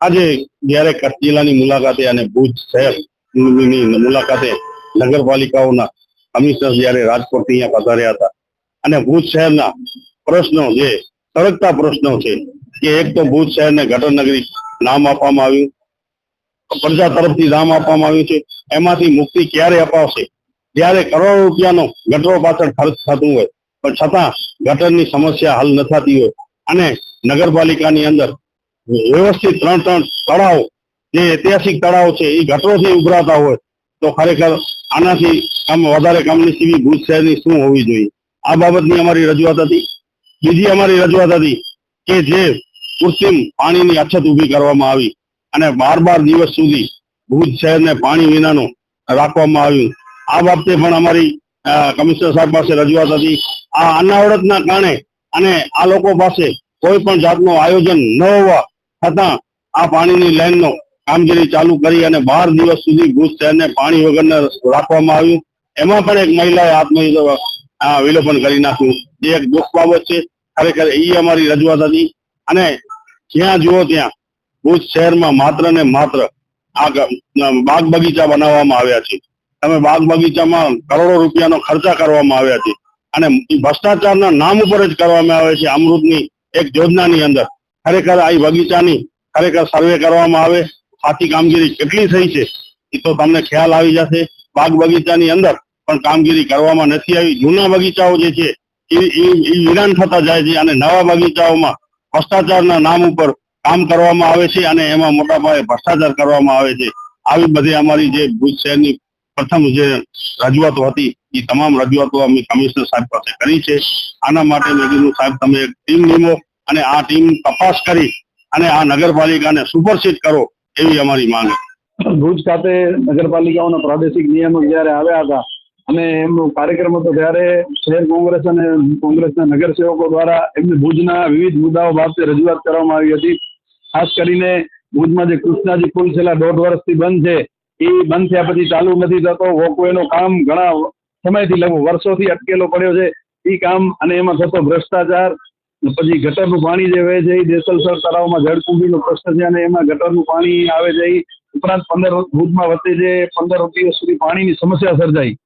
આજે જ્યારે કચ્છ જિલ્લાની મુલાકાતે અને ભુજ શહેરની મુલાકાતે નગરપાલિકાઓના કમિશનર જ્યારે રાજકોટ અહીંયા પધાર્યા હતા અને ભુજ શહેરના પ્રશ્નો જે સળગતા પ્રશ્નો છે કે એક તો ભુજ શહેરને ગટર નગરી નામ આપવામાં આવ્યું, પ્રજા તરફથી નામ આપવામાં આવ્યું છે, એમાંથી મુક્તિ ક્યારે અપાવશે? જ્યારે કરોડો રૂપિયાનો ગટરો પાછળ ખર્ચ થતું હોય, પણ છતાં ગટરની સમસ્યા હલ ન થતી હોય અને નગરપાલિકાની અંદર વ્યવસ્થિત ત્રણ ત્રણ તળાવ જે ઐતિહાસિક તળાવ છે, એ ગટરોથી ઉભરાતા હોય, તો ખરેખર આનાથી આમ વધારે કમનસીબી ભુજ શહેરની શું હોવી જોઈએ? આ બાબતની અમારી રજૂઆત હતી. બીજી અમારી રજૂઆત હતી કે જે કૃત્રિમ પાણીની અછત ઊભી કરવામાં આવી અને બાર બાર દિવસ સુધી ભુજ શહેરને પાણી વિનાનું રાખવામાં આવ્યું. આ બાબતે પણ અમારી કમિશનર સાહેબ પાસે રજૂઆત હતી. આ અનાવડતના કારણે અને આ લોકો પાસે કોઈ પણ જાતનું આયોજન ન હોવા છતાં આ પાણીની લાઈનનો કામગીરી ચાલુ કરી અને બાર દિવસ સુધી ભુજ શહેરને પાણી વગરને રાખવામાં આવ્યું. એમાં પણ એક મહિલાએ આત્મનિર્ભર વિલોપન કરી નાખ્યું. જે એક દુઃખ બાબત છે. ખરેખર એ અમારી રજૂઆત હતી. અને જ્યાં જુઓ ત્યાં, ભુજ શહેરમાં માત્ર ને માત્ર આ બાગ બગીચા બનાવવામાં આવ્યા છે. તમે બાગ બગીચામાં કરોડો રૂપિયાનો ખર્ચા કરવામાં આવ્યા છે. અને ભ્રષ્ટાચારના નામ ઉપર જ કરવામાં આવે છે અમૃતની એક યોજનાની અંદર. ખરેખર આ બગીચાની ખરેખર સર્વે કરવામાં આવે સાચી કામગીરી કેટલી થઈ છે, એ તો તમને ખ્યાલ આવી જશે. બાગ બગીચાની અંદર પણ કામગીરી કરવામાં નથી આવી. જૂના બગીચાઓ જે છે, એ વિરાન થતા જાય છે અને નવા બગીચાઓમાં ભ્રષ્ટાચારના નામ ઉપર કામ કરવામાં આવે છે અને એમાં મોટા પાયે ભ્રષ્ટાચાર કરવામાં આવે છે. આવી બધી અમારી જે ભુજ શહેરની પ્રથમ જે રજૂઆતો હતી, એ તમામ રજૂઆતો અમે કમિશનર સાહેબ પાસે કરી છે. આના માટે મેં કીધું સાહેબ, તમે એક ટીમ નિમો અને આ ટીમ તપાસ કરી અને આ નગરપાલિકાને સુપરસીડ કરો એવી અમારી માંગ ભુજ ખાતે નગરપાલિકાઓના પ્રાદેશિક નિયામક જ્યારે આવ્યા હતા અને એમનો કાર્યક્રમ હતો ત્યારે શહેર કોંગ્રેસ અને કોંગ્રેસના નગરસેવકો દ્વારા એમને ભુજના વિવિધ મુદ્દાઓ બાબતે રજૂઆત કરવામાં આવી હતી. ખાસ કરીને ભુજમાં જે કૃષ્ણાજી પુલ છેલ્લા દોઢ વર્ષથી બંધ છે, એ બંધ થયા પછી ચાલુ નથી થતો. વોકવેનો કામ ઘણા સમયથી લગભગ વર્ષોથી અટકેલો પડ્યો છે. એ કામ અને એમાં થતો ભ્રષ્ટાચાર પછી ગટરનું પાણી જે વહે છે એ દેસલસર તળાવમાં જળકુંભીનો પ્રશ્ન છે અને એમાં ગટરનું પાણી આવે છે એ ઉપરાંત પંદર ભુજમાં વચ્ચે જે પંદર દિવસ સુધી પાણીની સમસ્યા સર્જાઈ.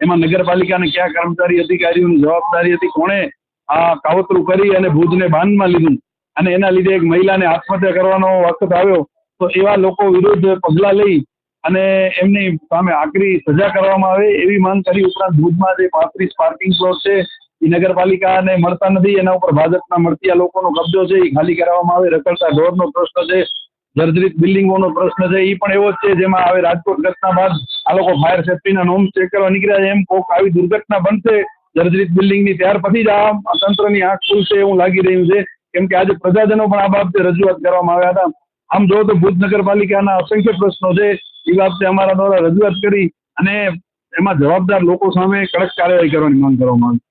એમાં નગરપાલિકાને કયા કર્મચારી, અધિકારીઓની જવાબદારી હતી, કોણે આ કાવતરું કરી અને ભુજને બાંધમાં લીધું? અને એના લીધે એક મહિલાને આત્મહત્યા કરવાનો વખત આવ્યો. તો એવા લોકો વિરુદ્ધ પગલાં લઈ અને એમની સામે આકરી સજા કરવામાં આવે એવી માંગ કરી ઉપરાંત ભુજમાં જે પાંત્રીસ પાર્કિંગ પ્લોટ છે એ નગરપાલિકાને મળતા નથી, એના ઉપર ભાજપના મળતિયા લોકોનો કબજો છે એ ખાલી કરાવવામાં આવે, રખડતા ઢોરનો પ્રશ્ન છે, જર્જરિત બિલ્ડિંગોનો પ્રશ્ન છે એ પણ એવો જ છે, જેમાં હવે રાજકોટ ઘટના બાદ આ લોકો ફાયર સેફ્ટીના નોમ ચેક કરવા નીકળ્યા છે, એમ કોક આવી દુર્ઘટના બનશે, જર્જરિત બિલ્ડિંગની ત્યાર પછી જ આ તંત્રની આંખ ખુલશે એવું લાગી રહ્યું છે, કેમ કે આજે પ્રજાજનો પણ આ બાબતે રજૂઆત કરવામાં આવ્યા હતા. આમ જો તો ભુજ નગરપાલિકાના અસંખ્ય પ્રશ્નો છે એ બાબતે અમારા દ્વારા રજૂઆત કરી અને એમાં જવાબદાર લોકો સામે કડક કાર્યવાહી કરવાની માંગ કરવામાં આવી.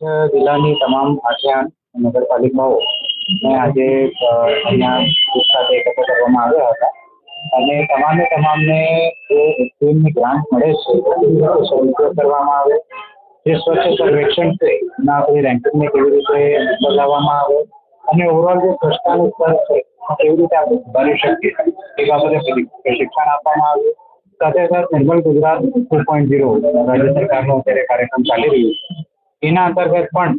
કચ્છ જિલ્લાની તમામ આઠ નગરપાલિકાઓ ને આજે અ, અહીંયા ભુજ ખાતે એકત્ર કરવામાં આવ્યા હતા. અને તમામે તમામને જે એસડીએમની ગ્રાન્ટ મળે છે એનો સદુપયોગ કરવામાં આવે. જે સ્વચ્છ સર્વેક્ષણ છે એના આપણે રેન્કિંગને કેવી રીતે બદલાવવામાં આવે. અને ઓવરઓલ જે સ્વચ્છતાનું સ્તર છે એમાં કેવી રીતે આપણે સુધારી શકીએ એ બાબતે પ્રશિ- પ્રશિક્ષણ આપવામાં આવ્યું. સાથે સાથે Nirmal Gujarat two point zero રાજ્ય સરકારનો અત્યારે કાર્યક્રમ ચાલી રહ્યો છે. એના અંતર્ગત પણ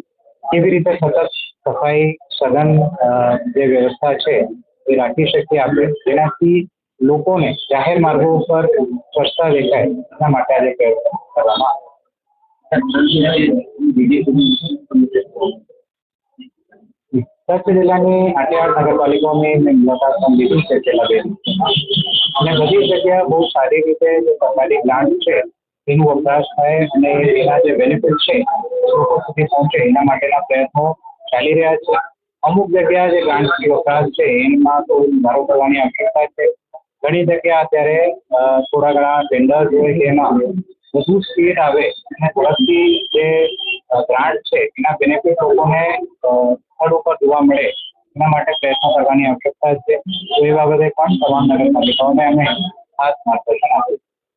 કેવી રીતે સતત સફાઈ સઘન અ, જે વ્યવસ્થા છે એ રાખી શકીએ આપણે? જેનાથી લોકોને જાહેર માર્ગો ઉપર સ્વચ્છતા દેખાય એના માટે આજે પ્રયત્ન કરવામાં આવે કચ્છ જિલ્લાની આઠે આઠ નગરપાલિકાઓની મેં મુલાકાત પણ લીધી છે છેલ્લા બે દિવસમાં અને બધી જગ્યા બહુ સારી રીતે જે સરકારી ગ્રાન્ટ છે એનું વપરાશ થાય અને એના જે બેનિફિટ છે લોકો સુધી પહોંચે એના માટેના પ્રયત્નો ચાલી રહ્યા છે. અમુક જગ્યા જે ગ્રાન્ટની વપરાશ છે, એમાં તો વધારો કરવાની આવશ્યકતા છે. ઘણી જગ્યા અત્યારે થોડા ઘણા ટેન્ડર હોય છે એમાં વધુ સ્પીડ આવે અને ઝડપથી જે ગ્રાન્ટ છે, એના બેનિફિટ લોકોને સ્થળ ઉપર જોવા મળે એના માટે પ્રયત્ન કરવાની આવશ્યકતા છે. તો એ બાબતે પણ તમામ નગરપાલિકાઓને અમે ખાસ માર્ગદર્શન આપ્યું